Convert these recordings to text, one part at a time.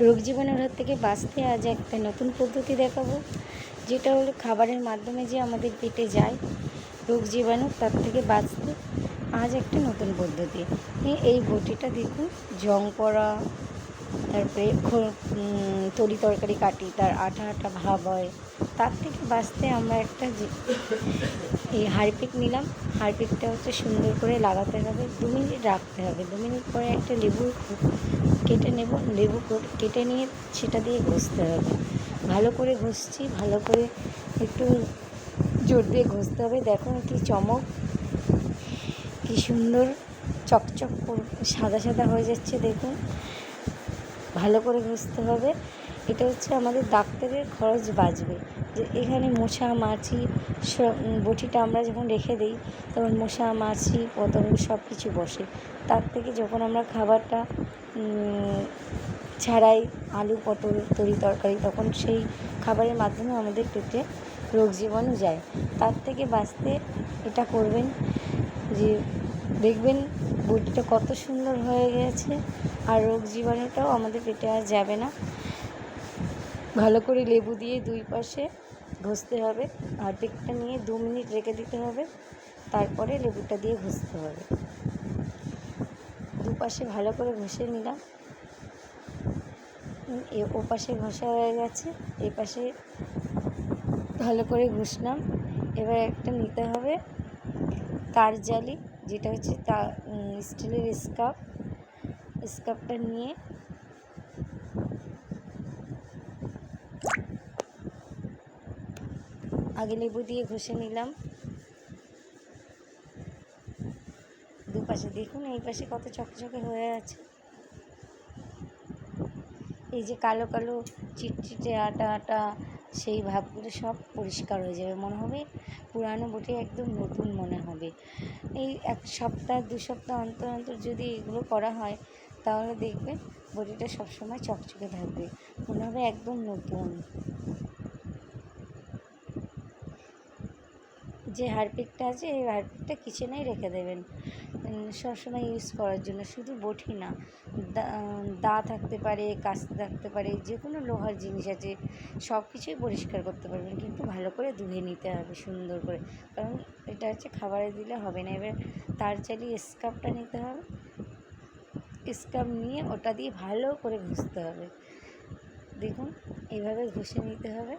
রোগ জীবাণুর হাত থেকে বাঁচতে আজ একটা নতুন পদ্ধতি দেখাবো, যেটা হলো খাবারের মাধ্যমে যে আমাদের পেটে যায় রোগ জীবাণু, তার থেকে বাঁচতে আজ একটা নতুন পদ্ধতি। এই- এই বটিটা দেখুন, জং পড়া, তারপরে তরি তরকারি কাটি, তার আঠা আঠা ভাব হয়, তার থেকে বাঁচতে আমরা একটা এই হারপিক নিলাম। হারপিকটা হচ্ছে সুন্দর করে লাগাতে হবে, দু মিনিট রাখতে হবে। দু মিনিট পরে একটা লেবু কেটে নেব। লেবু কেটে নিয়ে সেটা দিয়ে ঘষতে হবে। ভালো করে ঘষছি, ভালো করে একটু জোর দিয়ে ঘষতে হবে। দেখুন কি চমক, কি সুন্দর চকচক সাদা সাদা হয়ে যাচ্ছে দেখুন। ভালো করে ঘষতে হবে। এটা হচ্ছে আমাদের ডাক্তারের খরচ বাঁচবে। যে এখানে মশা, মাছি বটিটা আমরা যখন রেখে দিই, তখন মশা, মাছি, পতঙ্গ সব কিছু বসে। তার থেকে যখন আমরা খাবারটা ছাড়াই, আলু, পটল, তরি তরকারি, তখন সেই খাবারের মাধ্যমে আমাদের পেটে রোগ জীবাণু যায়। তার থেকে বাঁচতে এটা করবেন যে দেখবেন বটিটা কত সুন্দর হয়ে গেছে, আর রোগ জীবাণুটাও আমাদের পেটে আর যাবে না। ভালো করে লেবু দিয়ে দুই পাশে ঘষতে হবে আর দিকটা নিয়ে দু মিনিট রেখে দিতে হবে, তারপরে লেবুটা দিয়ে ঘষতে হবে। দুপাশে ভালো করে ঘষে নিলাম। এ, ও পাশে ঘষা হয়ে গেছে, এ পাশে ভালো করে ঘষলাম। এবার একটা নিতে হবে তার জালি, যেটা হচ্ছে তা স্টিলের স্কাপ। স্কাপটা নিয়ে আগে লেবু দিয়ে ঘষে নিলাম। দুপাশে দেখুন, এই পাশে কত চকচকে হয়ে আছে। এই যে কালো কালো চিটচিটে আটা আটা, সেই ভাবগুলো সব পরিষ্কার হয়ে যাবে। মনে হবে পুরানো বটি, একদম নতুন মনে হবে। এই এক সপ্তাহ, দু সপ্তাহ অন্তর অন্তর যদি এগুলো করা হয়, তাহলে দেখবে বটিটা সবসময় চকচকে থাকবে। মনে হবে একদম নতুন। যে হারপিকটা আছে, এই হারপিকটা কিচেনেই রেখে দেবেন। সবসময় ইউজ করার জন্য। শুধু বটি না, দা- থাকতে পারে, কাস্তে থাকতে পারে যে কোনো লোহার জিনিস আছে সব কিছুই পরিষ্কার করতে পারবেন। কিন্তু ভালো করে ধুয়ে নিতে হবে, সুন্দর করে। কারণ এটা হচ্ছে খাবারে দিলে হবে না। এবার তার চালিয়ে স্কাপটা নিতে হবে। স্কাপ নিয়ে ওটা দিয়ে ভালো করে ঘষতে হবে। দেখুন, এইভাবে ঘষে নিতে হবে।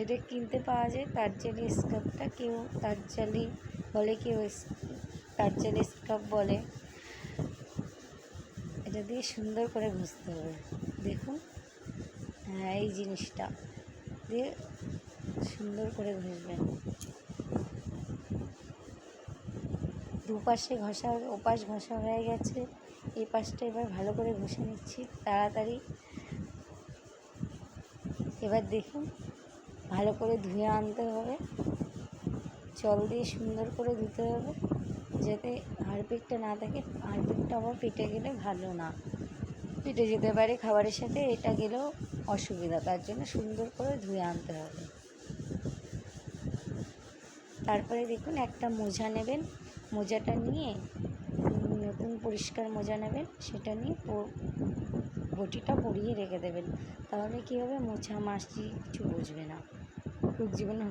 এটা কিনতে পাওয়া যায় তারজালি স্কার্ফটা কেউ তারজালি বলে কেউ তারজালি স্কার্ফ বলে। এটা দিয়ে সুন্দর করে ঘষতে হবে। দেখুন হ্যাঁ এই জিনিসটা দিয়ে সুন্দর করে ঘষবেন। দুপাশে ঘষা, ওপাশ ঘষা হয়ে গেছে। এই পাশটা এবার ভালো করে ঘষে নিচ্ছি, তাড়াতাড়ি। এবার দেখুন ভালো করে ধুয়ে আনতে হবে। জল দিয়ে সুন্দর করে ধুতে হবে, যাতে হাড়পিকটা না থাকে। হাড়পিকটা আবার পেটে গেলে ভালো না। পেটে যেতে পারে খাবারের সাথে, এটা গেলেও অসুবিধা। তার জন্য সুন্দর করে ধুয়ে আনতে হবে। তারপরে দেখুন, একটা মোজা নেবেন। মোজাটা নিয়ে নতুন পরিষ্কার মোজা নেবেন। সেটা নিয়ে বটিটা পরিয়ে রেখে দেবেন। তাহলে কী হবে? মোছা মাছি কিছু বুঝবে না। রোগ জীবাণু